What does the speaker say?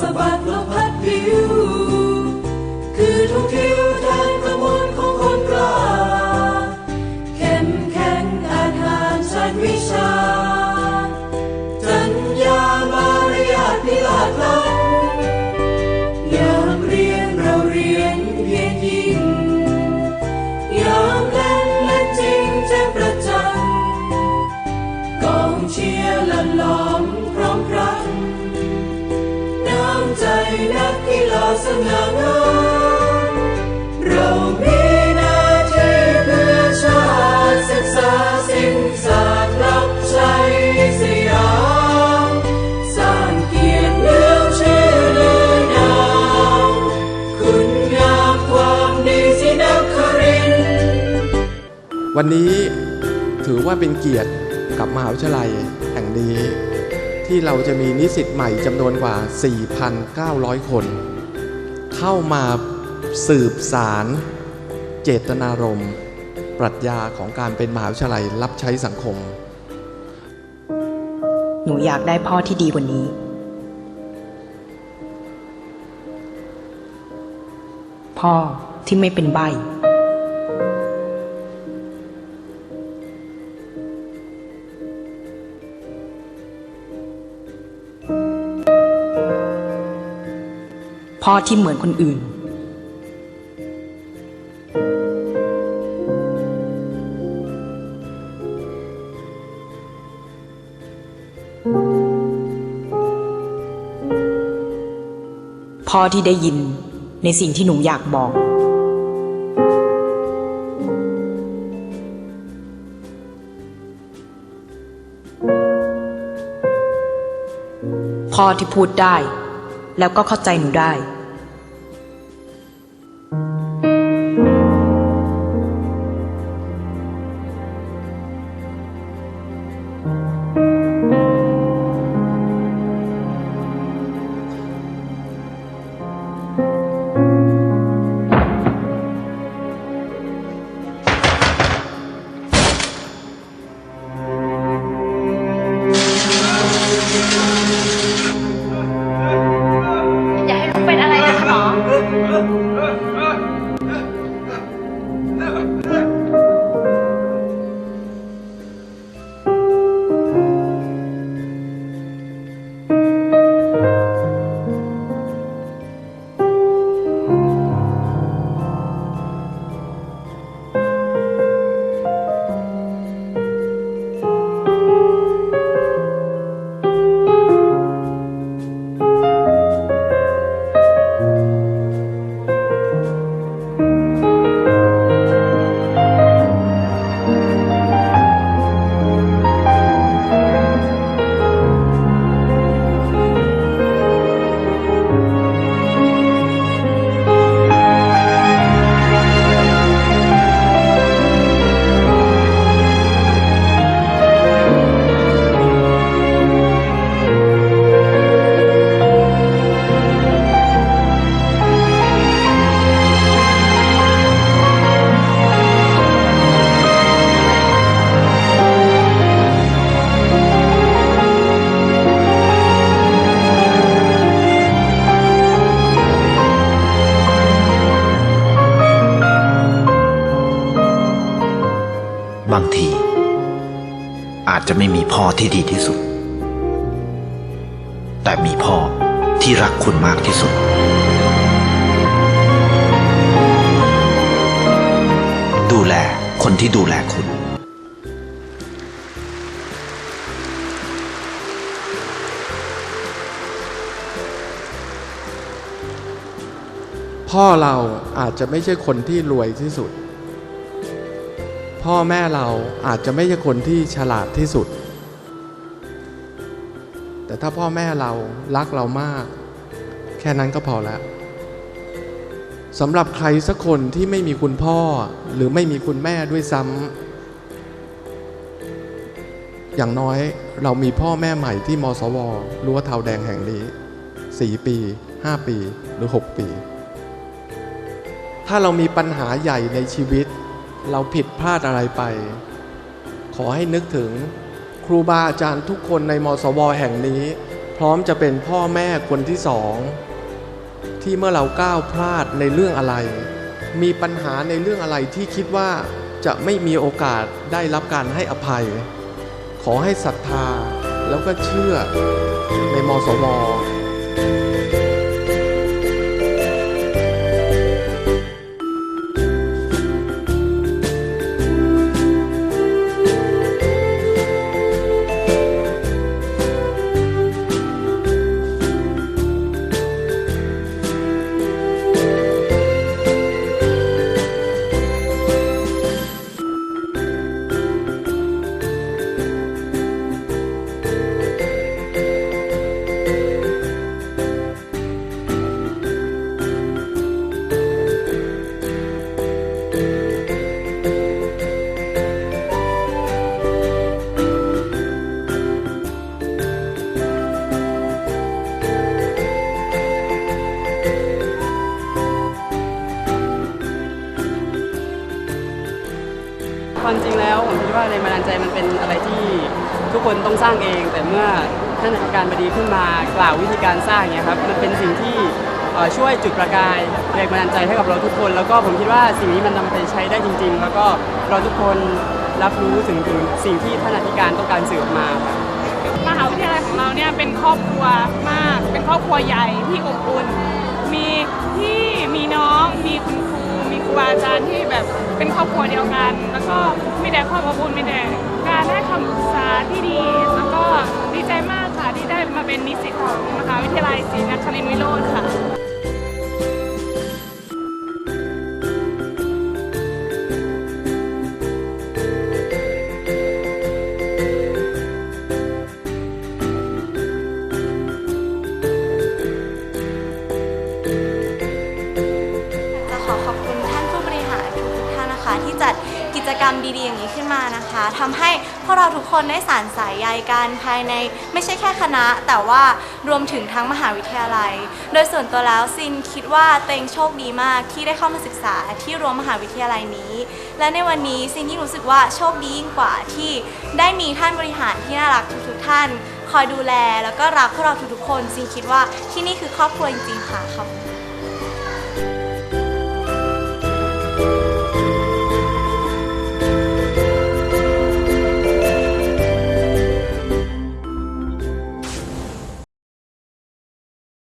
สะบัดลมพัดผิว คือทุกทิวแทนกระมวลของคนกล้าเข้มแข็งอาจหารชันวิชา จัญญามารยาทพิลาดล้ำยามเรียนเราเรียนเพียรยิ่ง วันนี้ถือว่าเป็นเกียรติกับมหาวิทยาลัยแห่งนี้ ที่เราจะมีนิสิตใหม่จำนวนกว่า 4,900 คน เข้ามาสืบสารเจตนารมณ์ ปรัชญาของการเป็นมหาวิทยาลัยรับใช้สังคม หนูอยากได้พ่อที่ดีกว่านี้ พ่อที่ไม่เป็นใบ พ่อที่เหมือนคนอื่น พ่อที่ได้ยินในสิ่งที่หนูอยากบอกพ่อที่พูดได้ แล้วก็เข้าใจหนูได้ ที อาจจะไม่มีพ่อที่ดีที่สุด แต่มีพ่อที่รักคุณมากที่สุด ดูแลคนที่ดูแลคุณ พ่อเราอาจจะไม่ใช่คนที่รวยที่สุด พ่อแม่เราอาจจะไม่ใช่คนที่ฉลาดที่สุด แต่ถ้าพ่อแม่เรารักเรามาก แค่นั้นก็พอแล้วสำหรับใครสักคนที่ไม่มีคุณพ่อหรือไม่มีคุณแม่ด้วยซ้ำอย่างน้อยเรามีพ่อแม่ใหม่ที่มสวรั้วเทาแดงแห่งนี้ 4 ปี 5 ปีหรือ 6 ปี ถ้าเรามีปัญหาใหญ่ในชีวิต เราผิดพลาดอะไรไป ขอให้นึกถึงครูบาอาจารย์ทุกคนในมสวแห่งนี้ พร้อมจะเป็นพ่อแม่คนที่สอง ที่เมื่อเราก้าวพลาดในเรื่องอะไร มีปัญหาในเรื่องอะไรที่คิดว่าจะไม่มีโอกาสได้รับการให้อภัย ขอให้ศรัทธาแล้วก็เชื่อในมสว ความจริงแล้วผมคิดว่าแรงบันดาลใจมันเป็นอะไรที่ทุกคนต้องสร้างเอง แต่เมื่อท่านอธิการบดีขึ้นมากล่าววิธีการสร้างเนี่ยครับมันเป็นสิ่งที่ช่วยจุดประกายแรงบันดาลใจให้กับเราทุกคน แล้วก็ผมคิดว่าสิ่งนี้มันนำไปใช้ได้จริง ๆ แล้วก็เราทุกคนรับรู้ถึงถึงสิ่งที่ท่านอธิการต้องการสื่อออกมาครับมหาวิทยาลัยของเราเนี่ยเป็นครอบครัวมาก เป็นครอบครัวใหญ่ที่อบอุ่น มีพี่ มีน้อง มีคุณครู มีครูบาอาจารย์ที่แบบ เป็นครอบครัวเดียวกัน แล้วก็มีแต่ความอบอุ่นมีแต่การให้คำปรึกษาที่ดี แล้วก็ดีใจมากค่ะที่ได้มาเป็นนิสิตของมหาวิทยาลัยศรีนครินทร์วิโรธค่ะจะ รมดีๆอย่างนี้ขึ้นมานะคะทำให้พวกเราทุกคนได้สานสายใยกันภายในไม่ใช่แค่คณะ แต่ว่ารวมถึงทั้งมหาวิทยาลัย โดยส่วนตัวแล้วซินคิดว่าตัวเองโชคดีมากที่ได้เข้ามาศึกษาที่รวมมหาวิทยาลัยนี้ และในวันนี้ซินที่งรู้สึกว่าโชคดียิ่งกว่าที่ได้มีท่านบริหารที่น่ารักทุกๆท่าน คอยดูแลแล้วก็รักพวกเราทุกๆคนซินคิดว่าที่นี่คือครอบครัวจริงๆค่ะขอบคุณ